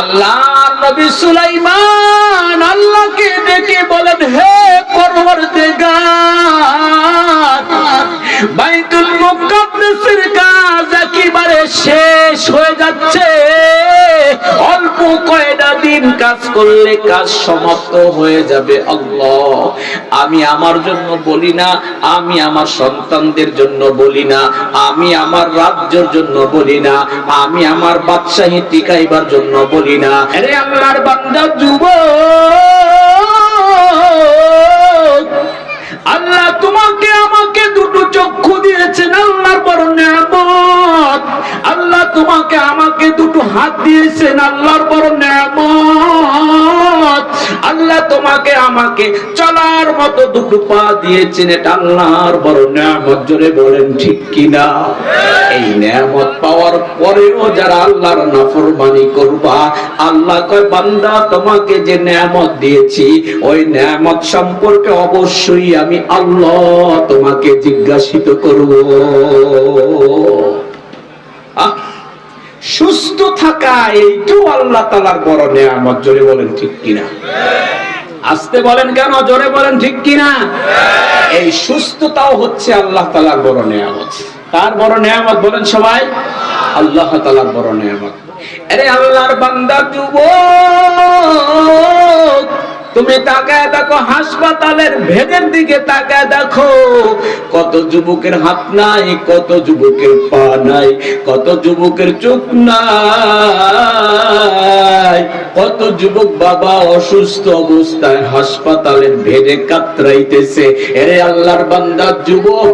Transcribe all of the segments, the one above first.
আল্লাহ নবী সুলাইমান আল্লাহকে ডেকে বলেন হে পরওয়ারদিগার বাইতুল মুকদ্দাসের কাজ শেষ। দিন কাজ করলে কাজ সমাপ্ত হয়ে যাবে, আল্লাহ। আমি আমার জন্য বলি না, আমি আমার সন্তানদের জন্য বলি না, আমি আমার রাজ্যের জন্য বলি না, আমি আমার বাদশাহী টিকাইবার জন্য বলি না। আরে আল্লাহর বান্দা আমাকে চলার মতো দুটো পা দিয়েছেন, এটা আল্লাহর বড় নিয়ামত। জোরে বলেন, ঠিক কিনা? এই নিয়ামত পাওয়ার পরেও যারা আল্লাহর নাফরমানি করবা, আল্লাহ কয়, বান্দা, তোমাকে যে নিয়ামত দিয়েছি, ওই নিয়ামত সম্পর্কে অবশ্যই আমি আল্লাহ তোমাকে জিজ্ঞাসিত করব। সুস্থ থাকা, এইটাও আল্লাহ তালার বড় নিয়ামত। জোরে বলেন, ঠিক কিনা? আসতে বলেন কেন? জোরে বলেন, ঠিক কিনা? এই সুস্থতাও হচ্ছে আল্লাহ তালার বড় নিয়ামত। তার বড় নিয়ামত বলেন সবাই? আল্লাহ তালার বড় নিয়ামত। আরে আল্লাহর বান্দা যুবক তুমি তাকায় দেখো, হাসপাতালের ভেদের দিকে তাকায় দেখো, কত যুবকের হাত নাই, কত যুবকের পা নাই, কত যুবকের চোখ নাই, কত যুবক বাবা অসুস্থ অবস্থায় হাসপাতালের ভেদে কাতরাইতেছে। এরে আল্লাহর বান্দা, যুবক,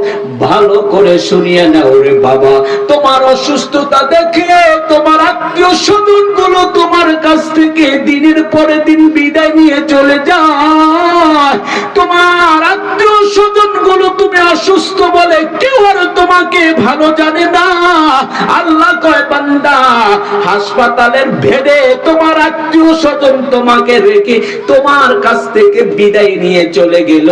ভালো করে শুনিয়ে নাও রে বাবা। তোমার অসুস্থতা দেখে তোমার আত্মীয় স্বজনগুলো তোমার কাছ থেকে দিনের পরে দিন বিদায় নিয়ে চলে যায় তোমার আত্মীয় স্বজনগুলো তুমি অসুস্থ বলে কেউ আর তোমাকে ভালো জানে না। আল্লাহ কয় বান্দা হাসপাতালের ভেদে তোমার আত্মীয় স্বজন তোমাকে রেখে তোমার কাছ থেকে বিদায় নিয়ে চলে গেল।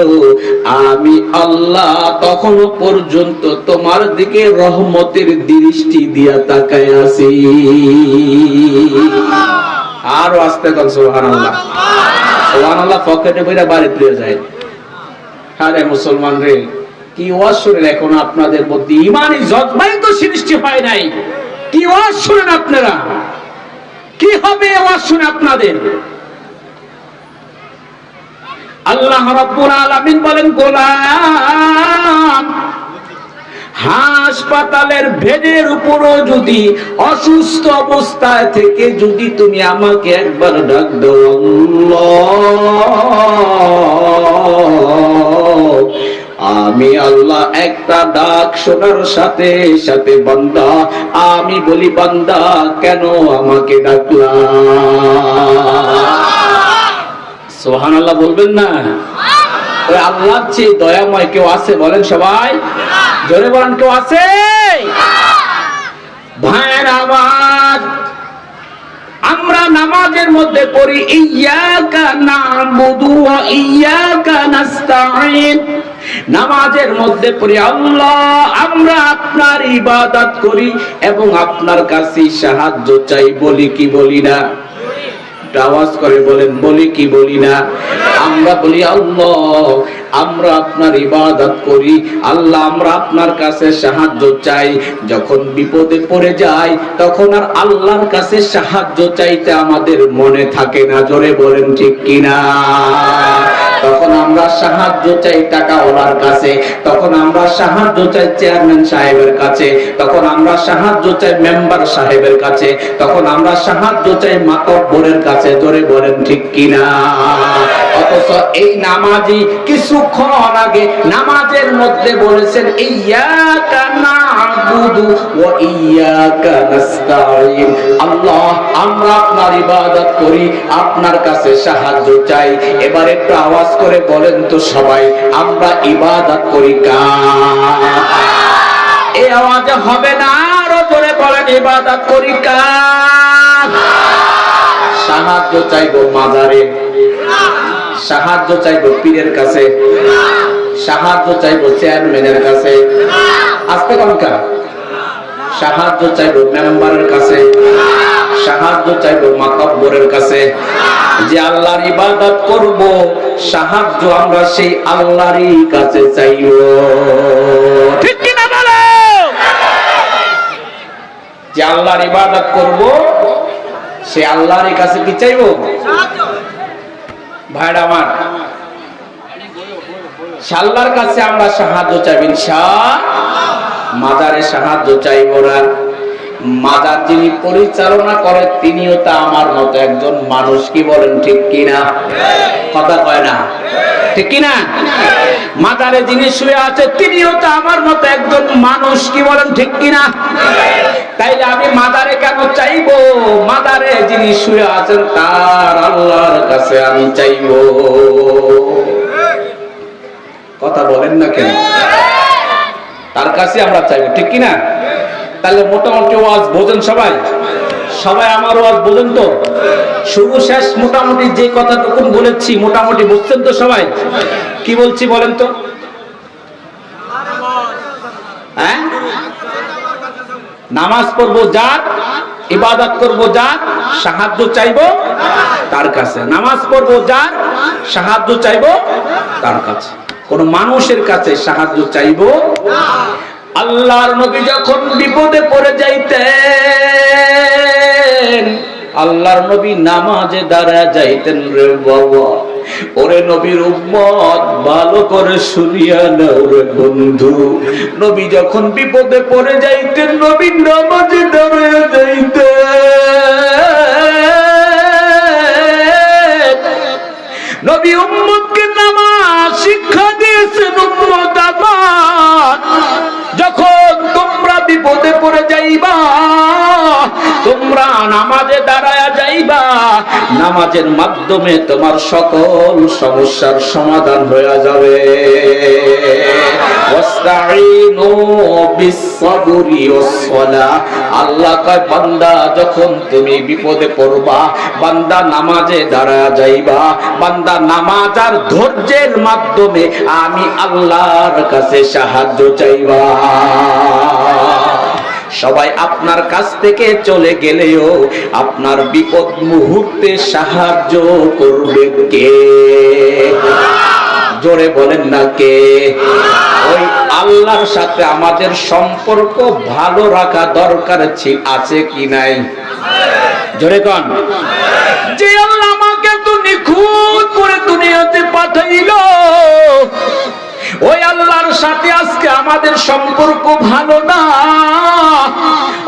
আমি আল্লাহ তখনো পর্যন্ত তোমার দিকে রহমতের দৃষ্টি দিয়া তাকায় আছি। আরও আসতে কল সোহান আল্লাহ আল্লাহ হয় নাই। কি আপনারা? কি হবে আপনাদের? বলেন গোলাম হাসপাতালের বেডের উপরও যদি অসুস্থ অবস্থায় থেকে যদি তুমি আমাকে একবার ডাক দাও আমি আল্লাহ একটা ডাক শোনার সাথে সাথে বান্দা আমি বলি বান্দা কেন আমাকে ডাকলা? সোহান আল্লাহ বলবেন না? ওই আল্লাহর চেয়ে দয়াময় কেউ আছে বলেন সবাই? জোরে কেউ আছে? ভাইয়ের আমার আমরা নামাজের মধ্যে পড়ি ইয়াকা নাবুদু ওয়া ইয়াকা নামাজের মধ্যে পড়ি, আল্লাহ, আমরা আপনার ইবাদত করি এবং আপনার কাছে সাহায্য চাই। বলি কি বলি না? আওয়াজ করে বলেন, বলি কি বলি না? আমরা বলি, আল্লাহ আমরা আপনার ইবাদত করি, আল্লাহ আমরা আপনার কাছে সাহায্য চাই। যখন বিপদে পড়ে যাই, তখন আর আল্লাহর কাছে সাহায্য চাইতে আমাদের মনে থাকে না, জোরে বলেন ঠিক কিনা? তখন আমরা সাহায্য চাই টাকাওয়ালার কাছে, তখন আমরা সাহায্য চাই চেয়ারম্যান সাহেবের কাছে, তখন আমরা সাহায্য চাই মেম্বার সাহেবের কাছে, তখন আমরা সাহায্য চাই মাতব্বরের কাছে, জোরে বলেন ঠিক কিনা? এই নামাজি কিছুক্ষণ আগে নামাজের মধ্যে বলেছেন আল্লাহ, আমরা আপনার ইবাদত করি, আপনার কাছে সাহায্য চাই। এবার একটু আওয়াজ করে বলেন তো সবাই, আমরা ইবাদত করি কার? এই আওয়াজে হবে না, আরও জোরে বলেন, ইবাদত করি কার? সাহায্য চাইব মাজারে। সাহায্য চাইব পীরের কাছে। সাহায্য চাইব চেয়ারম্যানের কাছে। আসতে কনকা সাহায্য চাইব মেম্বারের কাছে। সাহায্য চাইব মাতাব্বরের কাছে। যে আল্লাহর ইবাদত করব সাহায্য আমরা সেই আল্লাহরই কাছে চাইব। ঠিক কিনা বলো? যে আল্লাহর ইবাদত করব সে আল্লাহর কাছে কি চাইব? ভাইরা আমার সে আল্লাহর কাছে আমরা সাহায্য মাজারে সাহায্য চাইব না। মাজার যিনি পরিচালনা করে, তিনিও তা আমার মতো একজন মানুষ, কি বলেন ঠিক কিনা? কথা কয় না। ঠিক কিনা? মাজারে যিনি শুয়ে আছে, তিনিও তো আমার মতো একজন মানুষ, কি বলেন ঠিক কিনা? তাইলে আমি মাদারে কেন চাইব? মাদারে যিনি শুয়ে আছেন, তার আল্লাহর কাছে আমি চাইব। কথা বলেন না কেন? তার কাছে আমরা চাইব, ঠিক কিনা? তাহলে মোটামুটি ওয়াজ বোঝেন সবাই? সবাই আমার ওয়াজ বোঝেন তো? শুরু শেষ মোটামুটি যে কথাটুকু বলেছি, মোটামুটি বুঝছেন তো সবাই? কি বলছি বলেন তো? হ্যাঁ? নামাজ পড়ব যার, ইবাদত করব যার, সাহায্য চাইব তার কাছে। নামাজ পড়ব যার, সাহায্য চাইব তার কাছে। কোন মানুষের কাছে সাহায্য চাইব আল্লাহর নবী যখন বিপদে পড়ে যাইতেন, আল্লাহর নবী নামাজে দাঁড়া যাইতেন রে বাবা। ওরে নবীর উম্মত, ভালো করে শুনিয়া নাও রে বন্ধু। নবী যখন বিপদে পড়ে যাইতেন নবী নামাজে দাঁড়ায় যাইতেন। নবী উম্মতকে নামাজ, শিক্ষা দিয়েছেন উম্মত আমার যখন তোমরা বিপদে পড়ে তোমরা নামাজে দাঁড়ায়া যাইবা, নামাজের মাধ্যমে তোমার সকল সমস্যার সমাধান হয়ে যাবে। আল্লাহ বান্দা, যখন তুমি বিপদে পড়বা, বান্দা নামাজে দাঁড়ায়া যাইবা, বান্দা নামাজ আর ধৈর্যের মাধ্যমে আমি আল্লাহর কাছে সাহায্য চাইবা। সবাই আপনার কাছ থেকে চলে গেলেও আপনার বিপদ মুহূর্তে সাহায্য করবে কে? জোরে বলেন না কে? ওই আল্লাহর সাথে আমাদের সম্পর্ক ভালো রাখা দরকার আছে কি নাই? জোরে কন। যে আল্লাহ আমাকে তো নিখুঁত করে দুনিয়াতে পাঠাইলো ওই আল্লাহর সাথে আজকে আমাদের সম্পর্ক ভালো না।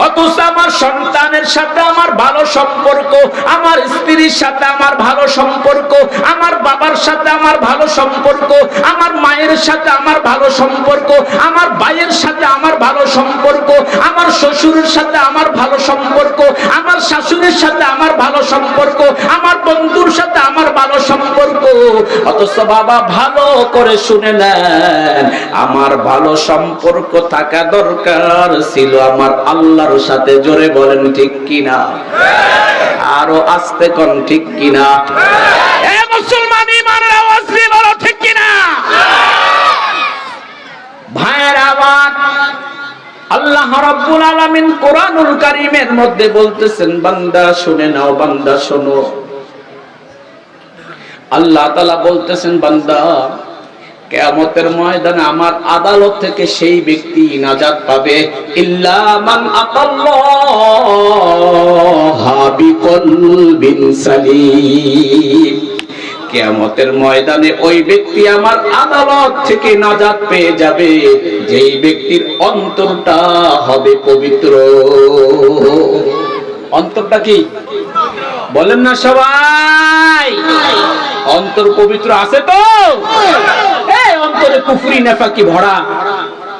অথচ আমার সন্তানের সাথে আমার ভালো সম্পর্ক, আমার স্ত্রীর সাথে আমার ভালো সম্পর্ক, আমার বাবার সাথে আমার ভালো সম্পর্ক, আমার মায়ের সাথে আমার ভালো সম্পর্ক, আমার ভাইয়ের সাথে আমার ভালো সম্পর্ক, আমার শ্বশুরের সাথে আমার ভালো সম্পর্ক, আমার শাশুড়ির সাথে আমার ভালো সম্পর্ক, আমার বন্ধুর সাথে আমার ভালো সম্পর্ক। অথচ বাবা ভালো করে শুনে নেন আমার ভালো সম্পর্ক থাকা দরকার ছিল। আমার আল্লাহর সাথে জোরে বলেন, ঠিক কিনা? আরও আস্তে কোন, ঠিক কিনা? মুসলমান ঠিক কিনা? ভাইয়ের আবার আল্লাহ রাব্বুল কোরআনুল মধ্যে বলতেছেন, বান্দা শুনে নাও, বান্দা শোনো। আল্লাহ বলতেছেন, বান্দা কেয়ামতের ময়দানে আমার আদালত থেকে সেই ব্যক্তি নাজাত পাবে। ইল্লা বিকলবিন সালিম। কেয়ামতের ময়দানে ওই ব্যক্তি আমার আদালত থেকে নাজাত পেয়ে যাবে। যেই ব্যক্তির অন্তরটা হবে পবিত্র। অন্তরটা কি? বলেন না সবাই। অন্তর পবিত্র আছে তো? অন্তরে কুফরি, নেফাকি ভরা,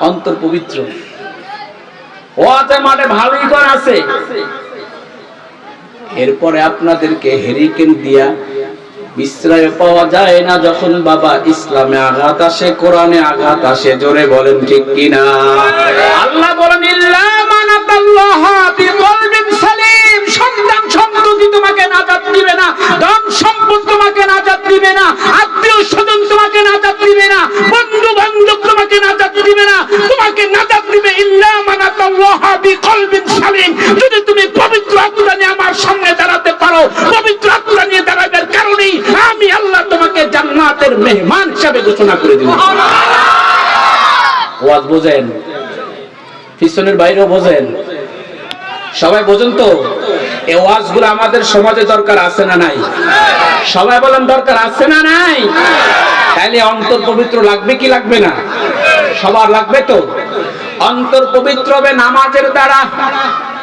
অন্তর পবিত্র। ও আছে মাঠে ভালোই কর আছে। এরপরে আপনাদেরকে হেরিকেন দিয়া বিশ্রয় পাওয়া যায় না যখন বাবা ইসলামে আঘাত আসে, কোরআনে আঘাত আসে, জোরে বলেন ঠিক কিনা? আল্লাহ বলেন, ইল্লা মানাতাল্লাহ সন্ততি তোমাকে নাজাত দিবে না, ধন সম্পদ তোমাকে নাজাত দিবে না, আত্মীয় স্বজন তোমাকে নাজাত দিবে না বন্ধু বান্ধব তোমাকে নাজাত দিবে না, তোমাকে নাজাত দিবে ইল্লা মানাতাল্লাহ বিকলবিন সালিম। যদি তুমি পবিত্র আত্মা নিয়ে আমার সামনে দাঁড়াতে পারো, পবিত্র আত্মা নিয়ে দাঁড়াবার কারণেই আমি আল্লাহ তোমাকে জান্নাতের মেহমান হিসাবে ঘোষণা করে দিব ওয়াজ বোঝেন? পিছনের বাইরেও বোঝেন? সবাই বোঝেন তো? এই ওয়াজগুলো আমাদের সমাজে দরকার আছে না নাই? সবাই বলেন দরকার আছে না নাই? তাহলে অন্তর পবিত্র লাগবে কি লাগবে না? সবার লাগবে তো? অন্তর পবিত্র হবে নামাজের দ্বারা।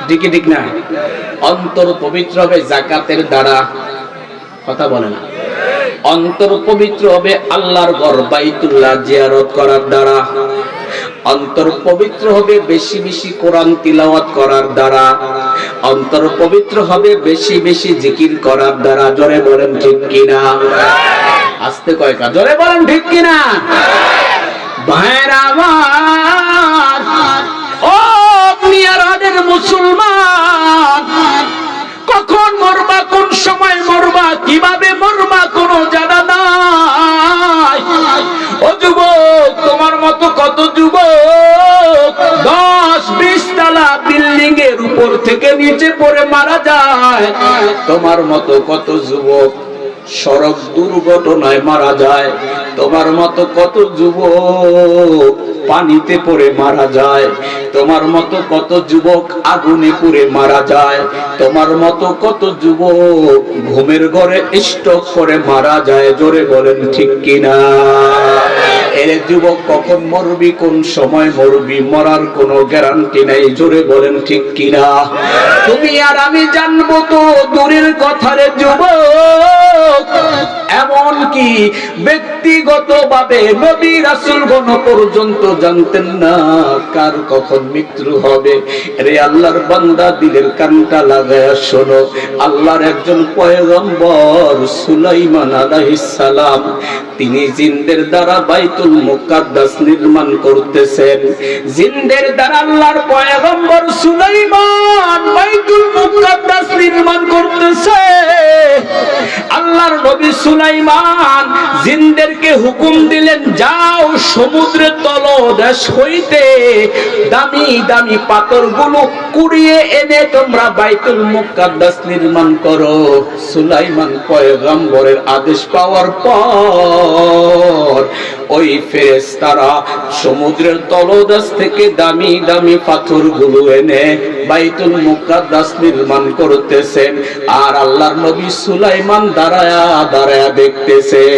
দিকে দিক না। অন্তর পবিত্র হবে জাকাতের দ্বারা। কথা বলে না। অন্তর পবিত্র হবে আল্লাহর বাইতুল্লাহ জিয়ারত করার দ্বারা। অন্তর পবিত্র হবে, বেশি বেশি কোরআন তিলাওয়াত করার দ্বারা। অন্তর পবিত্র হবে, বেশি বেশি জিকির করার দ্বারা। জোরে বলেন ঠিক কিনা? আস্তে কয়কা জোরে বলেন ঠিক কিনা? ভাইরা মুসলমান, কখন মরবা, কোন সময় মরবা, কীভাবে মরবা, কোনো জানা তোমার মতো কত যুবক? দশ, বিশ তালা বিল্ডিং এর উপর থেকে নিচে পড়ে মারা যায়। তোমার মতো কত যুবক? সড়ক দুর্ঘটনায় মারা যায়। তোমার মতো কত যুবক? পানিতে পড়ে মারা যায়। তোমার মতো কত যুবক আগুনে পুড়ে মারা যায়। তোমার মতো কত যুবক ঘুমের ঘরে স্টক করে মারা যায়। জোরে বলেন, ঠিক কিনা? এর যুবক কখন মরবি, কোন সময় মরবি, মরার কোনো গ্যারান্টি নাই, জোরে বলেন ঠিক কিনা? তুমি আর আমি জানব তো দূরের কথারে যুবক। এমন কি ব্যক্তিগত ভাবে নবী রাসুল গণ পর্যন্ত জানতেন না কার কখন মৃত্যু হবে? রে আল্লাহর বান্দা দিলের কানটা লাগায় শোনো। আল্লাহর একজন পয়গম্বর সুলাইমান আলাইহিস সালাম, তিনি জিনদের দ্বারা বাইতুল মুকাদ্দাস নির্মাণ করতেছেন। জিনদের দ্বারা আল্লাহর পয়গম্বর সুলাইমান বাইতুল মুকাদ্দাস নির্মাণ করতেছে। আল্লাহর নবী সুলাইমান জিনদেরকে হুকুম দিলেন, যাও সমুদ্রের তলদেশ হইতে দামি দামি পাথরগুলো কুড়িয়ে এনে তোমরা বাইতুল মুকাদ্দাস নির্মাণ করো। সুলাইমান পয়গম্বরের আদেশ পাওয়ার পর ওই ফেরেশতারা সমুদ্রের তলদেশ থেকে দামি দামি পাথরগুলো এনে বাইতুল মুকাদ্দাস নির্মাণ করতেছেন। আর আল্লাহর নবী সুলাইমান দাঁড়ায়া দাঁড়ায়া দেখতেছেন।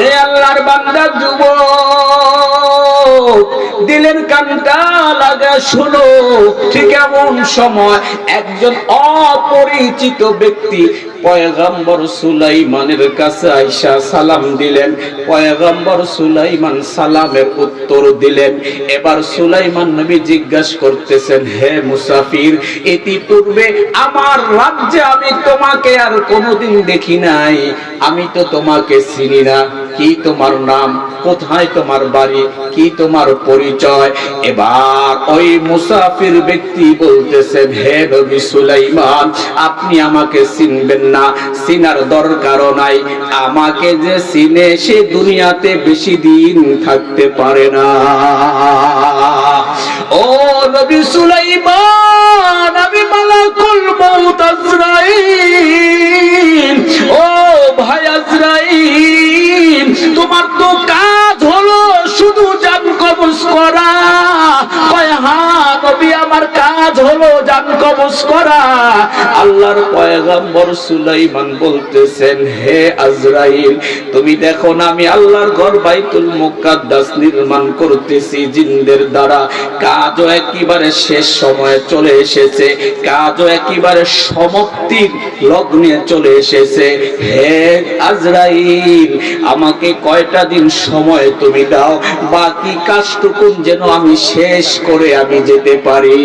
রে আল্লাহর বান্দা, যুবক, দিলের কানটা লাগা শুনো, ঠিক এমন সময় একজন অপরিচিত ব্যক্তি পয়গম্বর সুলাইমানের কাছে আইসা সালাম দিলেন। পয়গম্বর সুলাইমান সালামের উত্তর দিলেন। এবার সুলাইমান নবী জিজ্ঞাসা করতেছেন, হে মুসাফির, ইতিপূর্বে আমার রাজ্যে আমি তোমাকে আর কোনোদিন দেখি নাই। আমি তো তোমাকে চিনি না। কি তোমার নাম? কোথায় তোমার বাড়ি? কি তোমার পরিচয়? এবার ওই মুসাফির ব্যক্তি বলতেছেন, হে নবী সুলাইমান, আপনি আমাকে চিনবেন না চিনার দরকারও নাই। আমাকে যে চিনে সে দুনিয়াতে বেশি দিন থাকতে পারে না। ও নবী সুলাইমান, আমি ও ভাই আজরাইল, তোমার তো কাজ কাজ হলো জান কবজ করা। আল্লাহর পয়গম্বর সুলাইমান বলতেছেন, হে আজরাইল, তুমি দেখো না আমি আল্লাহর ঘর বাইতুল মুকাদ্দাস নির্মাণ করতেছি জিনদের দ্বারা। কাজও একেবারে শেষ সময়ে চলে এসেছে। কাজও একেবারে সমাপ্তির লগ্নে চলে এসেছে। হে আজরাইল, আমাকে কয়টা দিন সময় তুমি দাও। বাকি কাজটুকুন যেন আমি শেষ করে আমি যেতে পারি।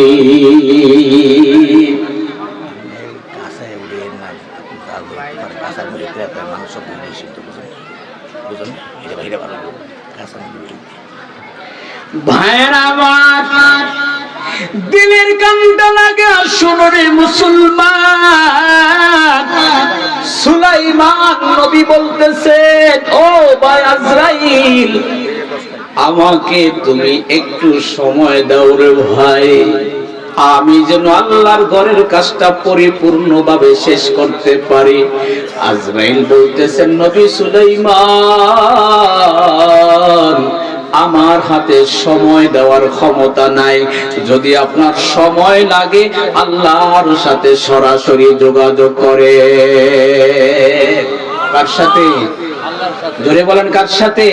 মানুষ দিলের কান্ডা লাগে, শোনো রে মুসলমান। সুলাইমান নবী বলতেছেন ও ভাই আজরাইল, আমাকে তুমি একটু সময় দাও রে ভাই। আমি যেন আল্লাহর ঘরের কাজটা পরিপূর্ণভাবে শেষ করতে পারি। আজরাইল বলতেছেন নবী সুলাইমান আমার হাতে সময় দেওয়ার ক্ষমতা নাই। যদি আপনার সময় লাগে আল্লাহর সাথে সরাসরি যোগাযোগ করে। কার সাথে? জোরে বলেন কার সাথে?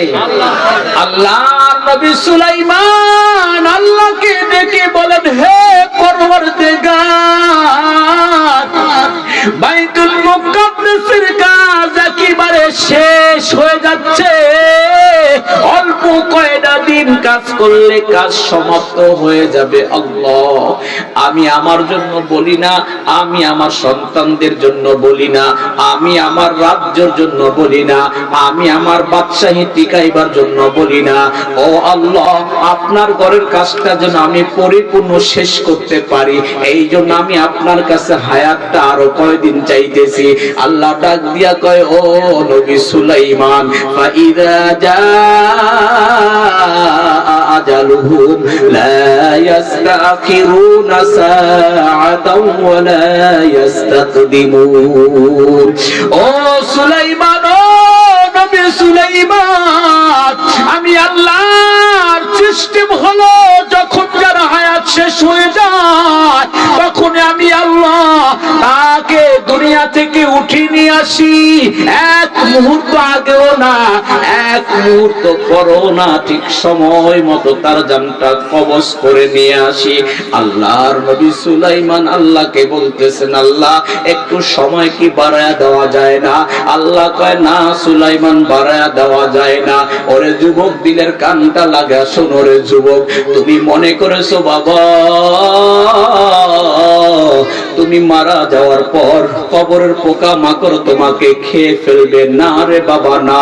আল্লাহ নবী সুলাইমান আল্লাহকে ডেকে বলেন হে পরওয়ারদিগার দিন কাজ করলে কাজ সমাপ্ত হয়ে যাবে, আল্লাহ। আমি আমার জন্য বলি না, আমি আমার সন্তানদের জন্য বলি না, আমি আমার রাজ্যের জন্য বলি না, আমি আমার বাদশাহী টিকাইবার জন্য বলি না। ও আল্লাহ, আপনার ঘরের কাজটা যেন আমি পরিপূর্ণ শেষ করতে পারি, এই জন্য আমি আপনার কাছে হায়াতটা আরও কয়দিন চাইতেছি। আল্লাহ ডাক দিয়া কয়, ও নবী সুলাইমান, ফাইদা জা লা ইস্তাখিরুনা সাআতাও ওয়া লা ইস্তাকদিমুন ও সুলাইমান, ও নবী সুলাইমান, আমি আল্লাহর সিস্টেম হলো, যখন যার হায়াত শেষ হয়ে যায় তখন আমি আল্লাহ তাকে দুনিয়া থেকে উঠিয়ে নিয়ে আসি। এক মুহূর্ত আগেও না, এক মুহূর্ত পরও না, ঠিক সময় মতো তার জানটা কবজ করে নিয়ে আসি। আল্লাহর নবী সুলাইমান আল্লাহকে বলতেছেন, আল্লাহ, একটু সময় কি বাড়ায়া দেওয়া যায় না? আল্লাহ কয়, না সুলাইমান, বাড়ায়া দেওয়া যায় না। ওরে যুবক, দিলের কানটা লাগা, শোনো রে যুবক, তুমি মনে করেছ, বাবা তুমি মারা যাওয়ার পর কবরের পোকা মাকড় তোমাকে খেয়ে ফেলবে। না রে বাবা না।